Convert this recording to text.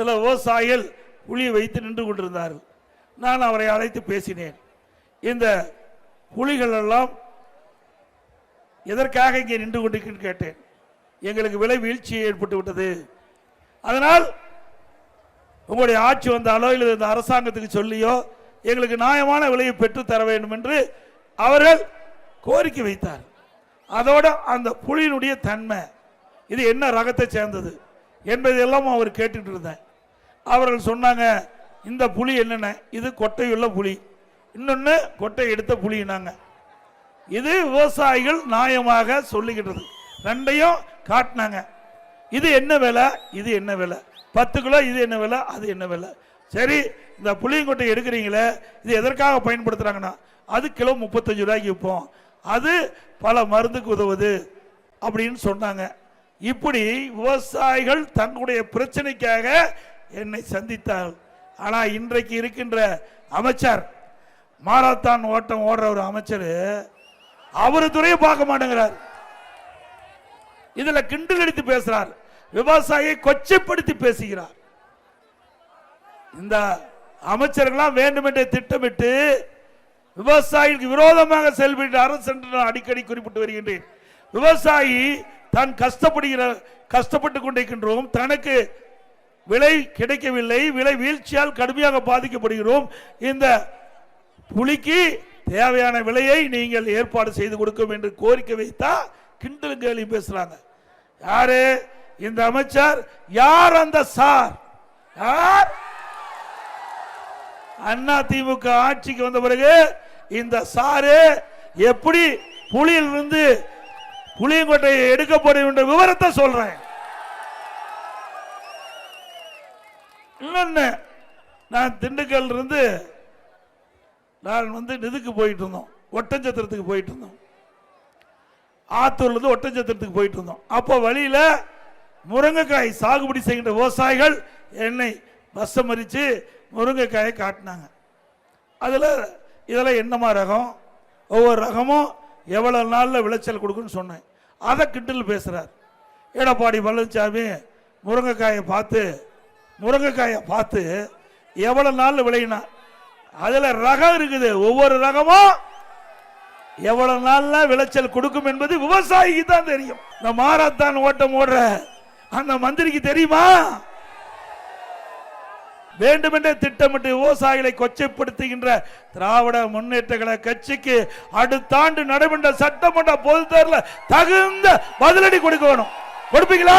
சில விவசாயிகள் புலியை வைத்து நின்று கொண்டிருந்தார்கள். நான் அவரை அழைத்து பேசினேன். இந்த புலிகள் எல்லாம் எதற்காக இங்கே நின்று கொண்டிருக்குன்னு கேட்டேன். எங்களுக்கு விலை வீழ்ச்சி ஏற்பட்டு விட்டது. அதனால் உங்களுடைய ஆட்சி வந்தாலோ இல்லை இந்த அரசாங்கத்துக்கு சொல்லியோ எங்களுக்கு நியாயமான விலையை பெற்று தர வேண்டும் என்று அவர்கள் கோரிக்கை வைத்தார். அதோட அந்த புலியினுடைய தன்மை இது என்ன ரகத்தை சேர்ந்தது என்பதையெல்லாம் அவர் கேட்டுட்டு இருந்தேன் அவர்கள் சொன்னாங்க இந்த புலி என்னென்ன? இது கொட்டையுள்ள புலி. இன்னொன்று கொட்டை எடுத்த புலினாங்க இது விவசாயிகள் நியாயமாக சொல்லிக்கிட்டது ரெண்டையும் காட்டினாங்க. இது என்ன விலை? இது என்ன விலை? பத்து கிலோ இது என்ன விலை? அது என்ன விலை? சரி இந்த புளியங்கொட்டை எடுக்கிறீங்களே இது எதற்காக பயன்படுத்துகிறாங்கன்னா அது கிலோ முப்பத்தஞ்சு ரூபாய்க்கு விற்போம். அது பல மருந்துக்கு உதவுது அப்படின்னு சொன்னாங்க. இப்படி விவசாயிகள் தங்களுடைய பிரச்சனைக்காக என்னை சந்தித்தார் ஆனால் இன்றைக்கு இருக்கின்ற அமைச்சர் மாரத்தான் ஓட்டம் ஓடுற ஒரு அமைச்சர் அவரு துறையை பார்க்க மாட்டேங்கிறார். இதுல கிண்டல் அடித்து பேசுறார். விவசாயியை கொச்சைப்படுத்தி பேசுகிறார். இந்த அமைச்சர்களாம் வேண்டுமென்றே திட்டமிட்டு விவசாயிக்கு விரோதமாக செயல்பட்டு அரசு என்று நான் அடிக்கடி குறிப்பிட்டு வருகின்றேன். விவசாயி தான் கஷ்டப்படுகிற கஷ்டப்பட்டு கொண்டிருக்கின்றோம். தனக்கு விலை கிடைக்கவில்லை விலை வீழ்ச்சியால் கடுமையாக பாதிக்கப்படுகிறோம். இந்த புலிக்கு தேவையான விலையை நீங்கள் ஏற்பாடு செய்து கொடுக்கும் என்று கோரிக்கை வைத்தா கிண்டல் கேலி பேசுறாங்க. யாரு? இந்த அமைச்சர். யார் அந்த சார்? யார்? அண்ணா திமுக ஆட்சிக்கு வந்த பிறகு இந்த சாரு எப்படி புலியிலிருந்து புளியங்கோட்டையை எடுக்கப்படும் என்ற விவரத்தை சொல்றேன். இன்னொன்னு நான் திண்டுக்கல் இருந்து நான் வந்து இதுக்கு போயிட்டு இருந்தோம். ஒட்டஞ்சத்திரத்துக்கு போயிட்டு இருந்தோம். ஆத்தூர்லேருந்து ஒட்டஞ்சத்திரத்துக்கு போயிட்டு இருந்தோம். அப்போ வழியில் முருங்கைக்காய் சாகுபடி செய்கின்ற விவசாயிகள் என்னை பஸ்ஸை மறித்து முருங்கைக்காயை காட்டினாங்க. அதில் இதெல்லாம் என்னமா ரகம்? ஒவ்வொரு ரகமும் எவ்வளோ நாளில் விளைச்சல் கொடுக்குன்னு சொன்னேன். அதை கிண்டல் பேசுகிறார் எடப்பாடி பழனிசாமி முருங்கைக்காயை பார்த்து முருங்கைக்காயை பார்த்து எவ்வளோ நாளில் விளையினா? அதில் ரகம் இருக்குது. ஒவ்வொரு ரகமும் எவ்வளவு நாள்ல விளைச்சல் கொடுக்கும் என்பது விவசாயிக்கு தான் தெரியும். இந்த மாரத்தான் ஓட்டம் ஓடுற அந்த மந்திரிக்கு தெரியுமா? வேண்டுமென்றே திட்டமிட்டு விவசாயிகளை கொச்சைப்படுத்துகின்ற திராவிட முன்னேற்ற கழக கட்சிக்கு அடுத்த ஆண்டு நடைபெற்ற சட்டமன்ற பொது தேர்தலில் தகுந்த பதிலடி கொடுக்கணும் கொடுப்பீங்களா?